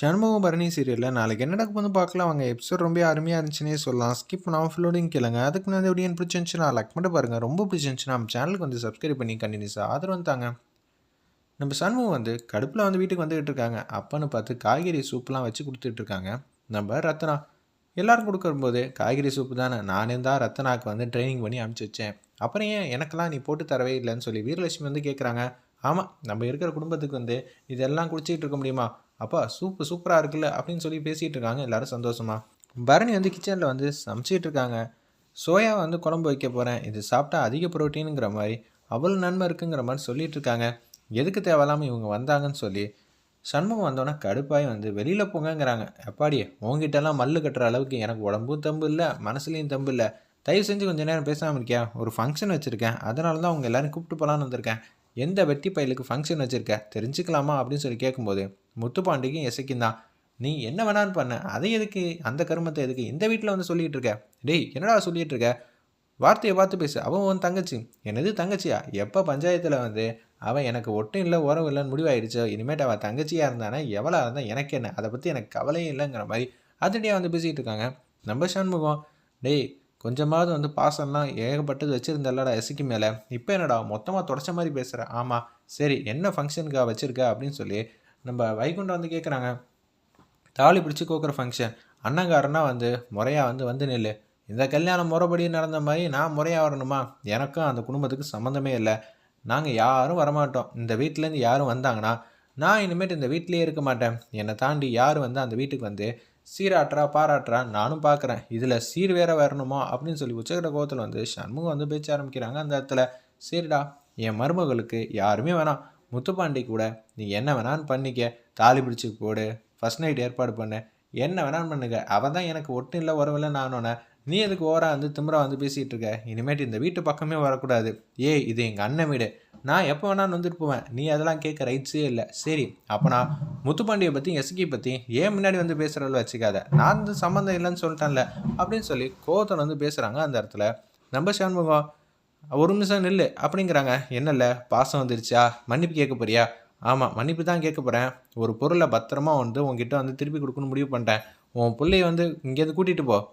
சண்முகம் பரணி சீரியலில் நாளைக்கு என்ன நடக்க போது பார்க்கலாம். அவங்க எபிசோட் ரொம்ப அருமையாக இருந்துச்சுன்னே சொல்லலாம். ஸ்கிப் பண்ணாமல் ஃபுல்லோடையும் கேளுங்க. அதுக்கு முன்னாடி எப்படி எனக்கு பிடிச்சிருந்துச்சுன்னா லைக் மட்டும் பாருங்கள் ரொம்ப பிடிச்சிருந்துச்சுன்னா நம்ம சேனலுக்கு வந்து சப்ஸ்கிரைப் பண்ணி கண்டினியூஸாக ஆதரவு தாங்க. நம்ம சண்முகம் வந்து கடுப்பில் வந்து வீட்டுக்கு வந்துகிட்டு இருக்காங்க. அப்பன்னு பார்த்து காய்கறி சூப்லாம் வச்சு கொடுத்துட்டு இருக்காங்க. நம்ம ரத்னா. எல்லாரும் கொடுக்கும்போது காய்கறி சூப்பு தானே. நானே தான் ரத்னாவுக்கு வந்து ட்ரைனிங் பண்ணி அனுப்பிச்சி வச்சேன். அப்புறம் ஏன் எனக்கெல்லாம் நீ போட்டு தரவே இல்லைன்னு சொல்லி வீரலட்சுமி வந்து கேட்குறாங்க ஆமாம் நம்ம இருக்கிற குடும்பத்துக்கு வந்து இதெல்லாம் குடிச்சிக்கிட்டு இருக்க முடியுமா? அப்பா சூப்பு சூப்பராக இருக்குல்ல அப்படின்னு சொல்லி பேசிகிட்டு இருக்காங்க எல்லோரும் சந்தோஷமாக பரணி வந்து கிச்சனில் வந்து சமைச்சிட்டு இருக்காங்க. சோயா வந்து குழம்பு வைக்க போகிறேன் இது சாப்பிட்டா அதிக புரோட்டீனுங்கிற மாதிரி அவ்வளோ நன்மை இருக்குங்கிற மாதிரி சொல்லிட்டு இருக்காங்க. எதுக்கு தேவையில்லாமல் இவங்க வந்தாங்கன்னு சொல்லி சண்முகம் வந்தோடனே கடுப்பாகி வந்து வெளியில் போங்கங்கிறாங்க. எப்பாடி உங்ககிட்டலாம் மல்லு கட்டுற அளவுக்கு எனக்கு உடம்பும் தம்பு இல்லை மனசுலேயும் தம்பு இல்லை. தயவு செஞ்சு கொஞ்சம் நேரம் பேசாமல் இருக்கியா? ஒரு ஃபங்க்ஷன் வச்சுருக்கேன். அதனால தான் அவங்க எல்லாரும் கூப்பிட்டு போகலான்னு வந்திருக்கேன். எந்த வெட்டி பயலுக்கு ஃபங்க்ஷன் வச்சுருக்க? தெரிஞ்சுக்கலாமா? அப்படின்னு சொல்லி கேட்கும்போது முத்துப்பாண்டிக்கும் எசைக்கும் தான். நீ என்ன வேணாலும் பண்ண. அதை எதுக்கு? அந்த கருமத்தை எதுக்கு? இந்த வீட்டில் வந்து சொல்லிகிட்டு இருக்க. டேய் என்னடா சொல்லிகிட்டு இருக்க? வார்த்தையை பார்த்து பேசு. அவன் உன் தங்கச்சி. என்னது தங்கச்சியா? எப்போ பஞ்சாயத்தில் வந்து அவன் எனக்கு ஒட்டும் இல்லை உறவு இல்லைன்னு முடிவாயிடுச்சோ? இனிமேட்டு அவள் தங்கச்சியாக இருந்தானா? எவ்வளோ இருந்தால் எனக்கு என்ன? அதை பற்றி எனக்கு கவலையும் இல்லைங்கிற மாதிரி அதடியாக வந்து பேசிகிட்டு இருக்காங்க. நம்ம சண்முகம் டேய் கொஞ்சமாவது வந்து பாசம்லாம் ஏகப்பட்டது வச்சுருந்தல்லடா எசிக்கு மேலே. இப்போ என்னடா மொத்தமாக தொடச்ச மாதிரி பேசுகிற ஆமாம் சரி என்ன ஃபங்க்ஷனுக்காக வச்சுருக்க? அப்படின்னு சொல்லி நம்ம வைகுண்டம் வந்து கேட்குறாங்க தாலி பிடிச்சி கோக்குற ஃபங்க்ஷன் அண்ணங்காரனா வந்து முறையாக வந்து வந்து நில்லு. இந்த கல்யாணம் முறைப்படி நடந்த மாதிரி நான் முறையாக வரணுமா? எனக்கும் அந்த குடும்பத்துக்கு சம்மந்தமே இல்லை. நாங்கள் யாரும் வரமாட்டோம். இந்த வீட்டிலேருந்து யாரும் வந்தாங்கன்னா நான் இனிமேட்டு இந்த வீட்டிலேயே இருக்க மாட்டேன். என்னை தாண்டி யார் வந்து அந்த வீட்டுக்கு வந்து சீராட்டுறா பாராட்டுறா நானும் பார்க்குறேன் இதில் சீர் வேற வரணுமா? அப்படின்னு சொல்லி உச்சகட கோவத்தில் வந்து சண்முகம் வந்து பேச்ச ஆரம்பிக்கிறாங்க அந்த இடத்துல. சரிடா என் மருமகளுக்கு யாருமே வேணாம். முத்துப்பாண்டி கூட நீ என்ன வேணான்னு பண்ணிக்க தாலி பிடிச்சி போடு ஃபஸ்ட் நைட் ஏற்பாடு பண்ணு என்ன வேணாலும் பண்ணுங்க அவன் தான் எனக்கு ஒட்டும் இல்லை உறவில்லை நானோன்னே நீ எதுக்கு ஓரா வந்து திமிரா வந்து பேசிகிட்டு இருக்க? இனிமேட்டு இந்த வீட்டு பக்கமே வரக்கூடாது. ஏய் இது எங்கள் அண்ணன் வீடு. நான் எப்போ வேணாலும் வந்துட்டு போவேன். நீ அதெல்லாம் கேட்க ரைட்ஸே இல்லை. சரி அப்போ நான் முத்துப்பாண்டியை பற்றி எஸ்கி பற்றி ஏன் முன்னாடி வந்து பேசுகிறவள வச்சுக்காத? நான் வந்து சம்மந்தம் இல்லைன்னு சொல்லிட்டேன்ல அப்படின்னு சொல்லி கோவத்தில் வந்து பேசுகிறாங்க அந்த இடத்துல. நம்ம சண்முகம் ஒரு நிமிஷம் நில்லு. அப்படிங்கிறாங்க. என்னல்ல? பாசம் வந்துருச்சா? மன்னிப்பு கேட்க போறியா? ஆமாம் மன்னிப்பு தான் கேட்க போகிறேன் ஒரு பொருளை பத்திரமா வந்து உங்ககிட்ட வந்து திருப்பி கொடுக்கணும்னு முடிவு பண்ணிட்டேன். உன் பிள்ளைய வந்து இங்கேருந்து கூட்டிகிட்டு போ.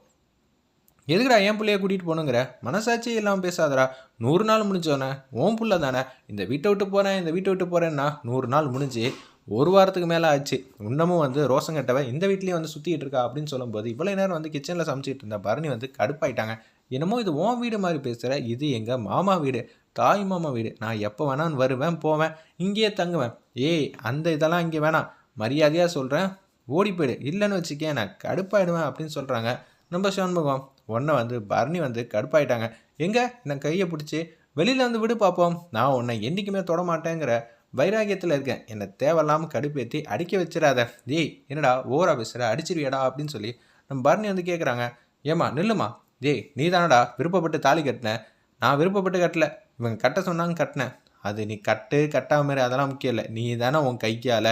எதுக்குடா என் பிள்ளைய கூட்டிகிட்டு போகணுங்கிற? மனசாட்சி இல்லாமல் பேசாதடா. நூறு நாள் முடிஞ்சோன்னே உன் புள்ள தானே. இந்த வீட்டை விட்டு போகிறேன் இந்த வீட்டை விட்டு போகிறேன்னா நூறு நாள் முடிஞ்சு ஒரு வாரத்துக்கு மேலே ஆச்சு. இன்னமும் வந்து ரோசங்கட்டவன் இந்த வீட்லேயும் வந்து சுற்றிட்டு இருக்கா அப்படின்னு சொல்லும்போது இவ்வளோ நேரம் வந்து கிச்சனில் சமைச்சிட்டு இருந்த பரணி வந்து கடுப்பாயிட்டாங்க. என்னமோ இது உன் வீடு மாதிரி பேசுகிற இது எங்கள் மாமா வீடு. தாய் மாமா வீடு. நான் எப்போ வேணான்னு வருவேன் போவேன் இங்கேயே தங்குவேன். ஏய் அந்த இதெல்லாம் இங்கே வேணாம். மரியாதையாக சொல்கிறேன் ஓடி போயிடு. இல்லைன்னு வச்சுக்கேன் நான் கடுப்பாயிடுவேன் அப்படின்னு சொல்கிறாங்க நம்ம சண்முகம். உன்னை வந்து பரணி வந்து கடுப்பாயிட்டாங்க. எங்கே? நான் கையை பிடிச்சி. வெளியில் வந்து விடு பார்ப்போம் நான் உன்னை என்றைக்குமே தொட மாட்டேங்கிற வைராகியத்தில் இருக்கேன். என்னை தேவையில்லாமல் கடுப்பேற்றி அடிக்க வச்சிடாத. டேய் என்னடா ஓரா பேசுகிற அடிச்சிருவியடா அப்படின்னு சொல்லி நம்ம பரணி வந்து கேட்குறாங்க ஏம்மா நில்லுமா டேய் நீ தானடா விருப்பப்பட்டு தாலி கட்டின? நான் விருப்பப்பட்டு கட்டல. இவங்க கட்ட சொன்னாங்க கட்டினேன். அது நீ கட்டு கட்டாம மாதிரி அதெல்லாம் முக்கியம் இல்லை. நீ தானே உன் கைக்கால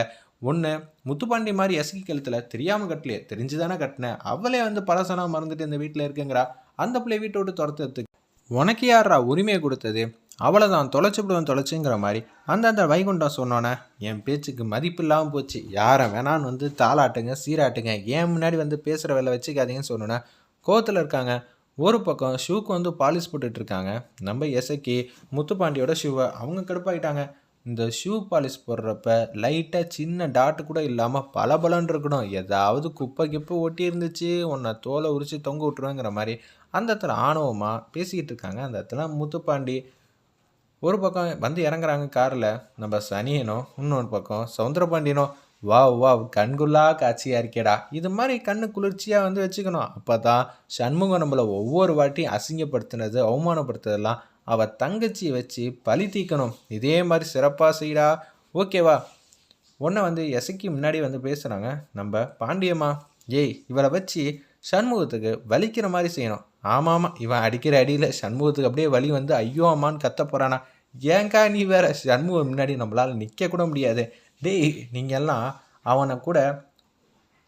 ஒன்று முத்துப்பாண்டி மாதிரி எசகி கழுத்தில் தெரியாமல் கட்டலையே. தெரிஞ்சு தானே கட்டினேன். அவளே வந்து பழசனா மறந்துட்டு இந்த வீட்டில் இருக்குங்கிறா. அந்த பிள்ளை வீட்டை விட்டு துரத்துறதுக்கு உனக்கு யாரா உரிமையை கொடுத்தது? அவளை தான் தொலைச்சிவிடுவேன் தொலைச்சுங்கிற மாதிரி. அந்தந்த வைகுண்டம் சொன்னோன்னே என் பேச்சுக்கு மதிப்பு இல்லாமல் போச்சு. யாரை வேணான்னு வந்து தாளாட்டுங்க சீராட்டுங்க. ஏன் முன்னாடி வந்து பேசுகிற வேலை வச்சுக்காதீங்கன்னு சொன்னோன்னே கோவத்தில் இருக்காங்க. ஒரு பக்கம் ஷூக்கு வந்து பாலிஷ் போட்டுட்டு இருக்காங்க நம்ம எசக்கி முத்துப்பாண்டியோட ஷூவை அவங்க கடுப்பாயிட்டாங்க. இந்த ஷூ பாலிஷ் போடுறப்ப லைட்டாக சின்ன டாட்டு கூட இல்லாமல் பளபளன்னு இருக்கணும். ஏதாவது குப்பை கிப்பை ஒட்டி இருந்துச்சு உன்னை தோலை உரித்து தொங்க விட்டுருவேங்கிற மாதிரி அந்த இடத்துல ஆணவமாக பேசிக்கிட்டு இருக்காங்க. அந்த இடத்துல முத்துப்பாண்டி ஒரு பக்கம் வந்து இறங்குறாங்க காரில். நம்ம சனியனும் இன்னொரு பக்கம் சவுந்தரபாண்டியனும் வாவ் வாவ் கண்குள்ளா காட்சியாக இருக்கேடா. இது மாதிரி கண்ணு குளிர்ச்சியாக வந்து வச்சுக்கணும். அப்போ தான் சண்முகம் நம்மளை ஒவ்வொரு வாட்டியும் அசிங்கப்படுத்தினது அவமானப்படுத்துறதெல்லாம் அவள் தங்கச்சி வச்சு பழி தீக்கணும் இதே மாதிரி சிறப்பாக செய்டா. ஓகேவா உன்னை வந்து எசைக்கு முன்னாடி வந்து பேசுகிறாங்க நம்ம பாண்டியம்மா ஏய் இவளை வச்சு சண்முகத்துக்கு வலிக்கிற மாதிரி செய்யணும். ஆமாம் ஆமாம் இவன் அடிக்கிற அடியில் சண்முகத்துக்கு அப்படியே வலி வந்து ஐயோ அம்மான்னு கத்த போகிறானா ஏங்கா நீ வேற? சண்முகம் முன்னாடி நம்மளால் நிற்க கூட முடியாது. டேய் நீங்கள் எல்லாம் அவனை கூட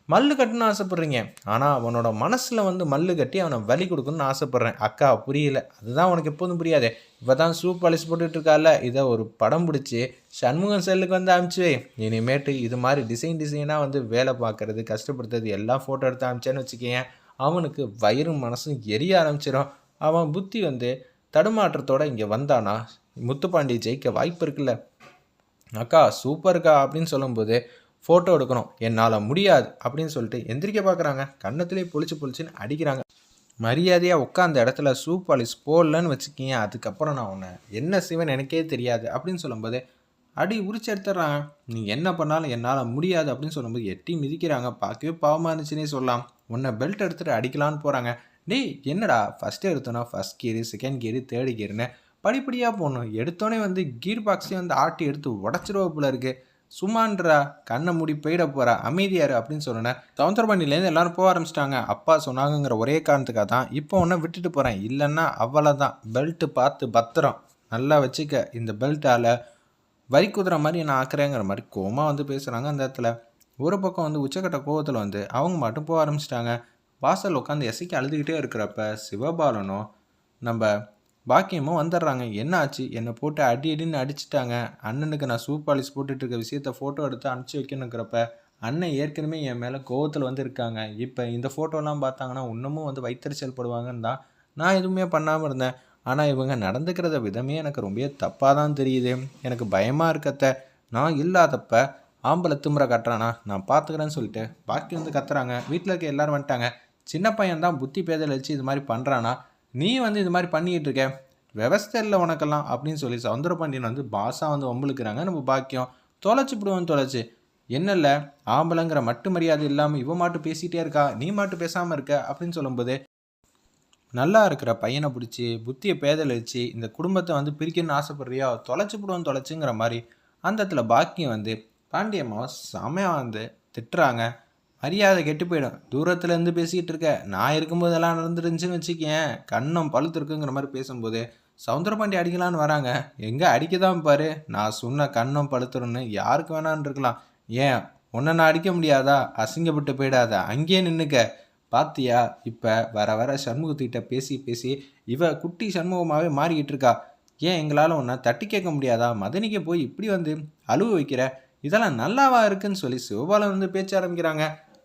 மல்லு கட்டணும்னு ஆசைப்பட்றீங்க. ஆனால் அவனோட மனசில் வந்து மல்லு கட்டி அவனை வலி கொடுக்கணும்னு ஆசைப்பட்றேன். அக்கா புரியல. அதுதான் அவனுக்கு எப்போதும் புரியாது. இப்போ தான் சூப் பாலிஷ் போட்டுட்ருக்கால இதை ஒரு படம் பிடிச்சி சண்முகம் செல்லுக்கு வந்து அமிச்சுவே இனிமேட்டு இது மாதிரி டிசைன் டிசைனாக வந்து வேலை பார்க்குறது கஷ்டப்படுத்துறது எல்லாம் ஃபோட்டோ எடுத்து அமிச்சேன்னு வச்சுக்கேன் அவனுக்கு வயிறும் மனசும் எரிய ஆரம்பிச்சிடும் அவன் புத்தி வந்து தடுமாற்றத்தோடு இங்கே வந்தானா? முத்துப்பாண்டி ஜெயிக்க வாய்ப்பு இருக்குல்ல. அக்கா சூப்பர்க்கா அப்படின்னு சொல்லும்போது ஃபோட்டோ எடுக்கணும். என்னால் முடியாது அப்படின்னு சொல்லிட்டு எந்திரிக்க பார்க்குறாங்க கண்ணத்துலேயே பொழிச்சு பொழிச்சுன்னு அடிக்கிறாங்க. மரியாதையாக உட்காந்த இடத்துல ஷூ பாலிஷ் போடலன்னு வச்சுக்கிங்க அதுக்கப்புறம் நான் உன்னை என்ன செய்வேன் எனக்கே தெரியாது அப்படின்னு சொல்லும்போது அடி உரிச்சு எடுத்துட்றாங்க. நீ என்ன பண்ணாலும் என்னால் முடியாது அப்படின்னு சொல்லும்போது எட்டி மிதிக்கிறாங்க. பார்க்கவே பாவமாக இருந்துச்சுன்னே சொல்லலாம். உன்னை பெல்ட் எடுத்துகிட்டு அடிக்கலான்னு போகிறாங்க டேய் என்னடா? ஃபஸ்ட்டு எடுத்தோன்னா first gear second gear third கியர்னு படிப்படியாக போகணும் எடுத்தோடனே வந்து கீர் பாக்ஸையும் வந்து ஆட்டி எடுத்து உடச்சிருவ இருக்குது சும்மான்றா கண்ணை மூடி போயிட போகிறா அமைதியாரு அப்படின்னு சொன்னேன் சவுந்தரபாண்டியிலேருந்து எல்லாரும் போக ஆரம்பிச்சிட்டாங்க. அப்பா சொன்னாங்கங்கிற ஒரே காரணத்துக்காக தான் இப்போ ஒன்றை விட்டுட்டு போகிறேன் இல்லைன்னா அவ்வளோதான் பெல்ட்டு பார்த்து பத்திரம். நல்லா வச்சுக்க. இந்த பெல்ட்டால் வரி குதிரை மாதிரி நான் ஆக்குறேங்கிற மாதிரி கோமா வந்து பேசுகிறாங்க அந்த இடத்துல. ஒரு பக்கம் வந்து உச்சக்கட்ட கோவத்தில் வந்து அவங்க மட்டும் போக ஆரம்பிச்சிட்டாங்க. வாசல் உட்காந்து எசைக்கு அழுதுகிட்டே இருக்கிறப்ப சிவபாலனும் நம்ம பாக்கியமும் வந்துடுறாங்க. என்ன ஆச்சு? என்னை போட்டு அடி அடின்னு அடிச்சிட்டாங்க. அண்ணனுக்கு நான் சூப் பாலிஷ் போட்டுட்டு இருக்க விஷயத்த ஃபோட்டோ எடுத்து அனுப்பிச்சி வைக்கணுங்கிறப்ப அண்ணன் ஏற்கனவே என் மேலே கோவத்தில் வந்து இருக்காங்க. இப்போ இந்த ஃபோட்டோலாம் பார்த்தாங்கன்னா இன்னமும் வந்து வைத்தறிச்சல் படுவாங்கன்னு தான் நான் எதுவுமே பண்ணாமல் இருந்தேன். ஆனால் இவங்க நடந்துக்கிறத விதமே எனக்கு ரொம்ப தப்பாக தான் தெரியுது. எனக்கு பயமாக இருக்கத்த நான் இல்லாதப்ப ஆம்பளை திமுறை கட்டுறானா? நான் பார்த்துக்கிறேன்னு சொல்லிட்டு பாக்கி வந்து கத்துறாங்க. வீட்டில் இருக்க எல்லாரும் வந்துட்டாங்க. சின்ன பையன் தான் புத்தி பேதல் வச்சு இது மாதிரி பண்ணுறானா நீ வந்து இது மாதிரி பண்ணிக்கிட்டு இருக்க விவஸ்தை இல்லை உனக்கெல்லாம் அப்படின்னு சொல்லி சவுந்தரபாண்டியன் வந்து பாஸாக வந்து வம்புழுக்கிறாங்க. நம்ம பாக்கியம் தொலைச்சி விடுவோம் தொலைச்சி. என்னல்ல ஆம்பளைங்கிற மட்டு மரியாதை இல்லாமல் இவன் மாட்டு பேசிகிட்டே இருக்கா நீ மாட்டு பேசாமல் இருக்க அப்படின்னு சொல்லும்போது நல்லா இருக்கிற பையனை பிடிச்சி புத்தியை பேதலிச்சு இந்த குடும்பத்தை வந்து பிரிக்கணும்னு ஆசைப்படுறியா தொலைச்சி விடுவோம் தொலைச்சுங்கிற மாதிரி அந்த இடத்துல பாக்கியம் வந்து பாண்டியம்மாவை செமையாக வந்து திட்டுறாங்க. மரியாதை கெட்டு போயிடும். தூரத்துலேருந்து பேசிக்கிட்டு இருக்க நான் இருக்கும்போது எல்லாம் நடந்துருந்துச்சுன்னு வச்சுக்கேன். கண்ணம் பழுத்துருக்குங்கிற மாதிரி பேசும்போது சவுந்தரபாண்டி அடிக்கலான்னு வராங்க. எங்கே அடிக்க தான் பாரு. நான் சொன்ன கண்ணம் பழுத்துருன்னு யாருக்கு வேணான்னு இருக்கலாம். ஏன்? உன்னை நான் அடிக்க முடியாதா? அசிங்கப்பட்டு போயிடாத. அங்கேயே நின்றுக்க பாத்தியா? இப்போ வர வர சண்முகத்துக்கிட்ட பேசி பேசி இவ குட்டி சண்முகமாகவே மாறிக்கிட்டு இருக்கா ஏன் எங்களால் உன்னை தட்டி கேட்க முடியாதா? மதனிக்கு போய் இப்படி வந்து அழுவ வைக்கிற? இதெல்லாம் நல்லாவா இருக்குன்னு சொல்லி சிவபாலன் வந்து பேச்ச ஆரம்பிக்கிறாங்க.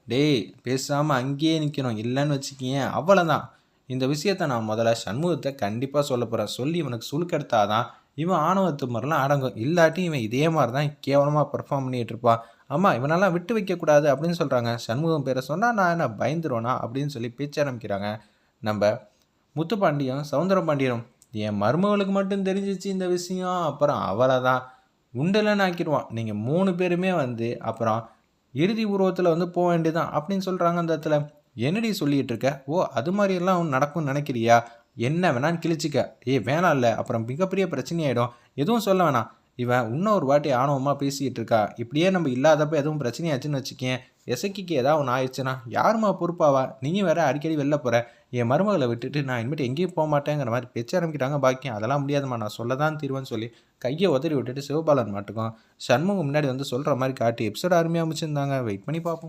டேய் பேசாமல் அங்கேயே நிற்கணும் இல்லைன்னு வச்சுக்கிங்க. அவ்வளோதான் இந்த விஷயத்த நான் முதல்ல சண்முகத்தை கண்டிப்பாக சொல்ல போகிறேன் சொல்லி இவனுக்கு சுழுக்கெடுத்தாதான் இவன் ஆணவத்து மாதிரிலாம் அடங்கும். இல்லாட்டி இவன் இதே மாதிரி தான் கேவலமாக பெர்ஃபார்ம் பண்ணிகிட்டு இருப்பான். ஆமாம் இவனெல்லாம் விட்டு வைக்கக்கூடாது அப்படின்னு சொல்கிறாங்க சண்முகம் பேரை சொன்னால் நான் என்ன பயந்துருவேனா அப்படின்னு சொல்லி பேச்ச ஆரம்பிக்கிறாங்க. நம்ம முத்துப்பாண்டியம் சவுந்தர பாண்டியனும் என் மருமகளுக்கு மட்டும் தெரிஞ்சிச்சு இந்த விஷயம். அப்புறம் அவளை தான் உண்டலன்னு ஆக்கிடுவான். நீங்கள் மூணு பேருமே வந்து அப்புறம் இறுதி உருவத்தில் வந்து போக வேண்டியதான் அப்படின்னு சொல்கிறாங்க அந்த இடத்துல. என்னடி சொல்லிகிட்டு இருக்க? ஓ அது மாதிரியெல்லாம் நடக்கும்னு நினைக்கிறியா? என்ன வேணான்னு கிழிச்சிக்க. ஏ வேணாம் இல்லை. அப்புறம் மிகப்பெரிய பிரச்சனையாயிடும். எதுவும் சொல்ல வேணாம். இவன் இன்னொரு வாட்டி ஆணவமாக பேசிக்கிட்டு இருக்கா. இப்படியே நம்ம இல்லாதப்ப எதுவும் பிரச்சனையாச்சுன்னு வச்சுக்கேன். எசக்கிக்கு ஏதாவது ஒன்று ஆயிடுச்சுன்னா யாருமா பொறுப்பாவா? நீயும் வேற அடிக்கடி வெளில போகிற என் மருமகளை விட்டுட்டு நான் இனிமேட்டு எங்கேயும் போக மாட்டேங்கிற மாதிரி பேச்ச ஆரம்பிக்கிறாங்க பாக்கியம். அதெல்லாம் முடியாதுமா நான் சொல்ல தான் தீர்வேன்னு சொல்லி கையை உதறி விட்டுட்டு சிவபாலன் மாட்டுக்கும் சண்முகம் முன்னாடி வந்து சொல்கிற மாதிரி காட்டி எபிசோட் அருமையாக அமைச்சிருந்தாங்க வெயிட் பண்ணி பார்ப்போம்.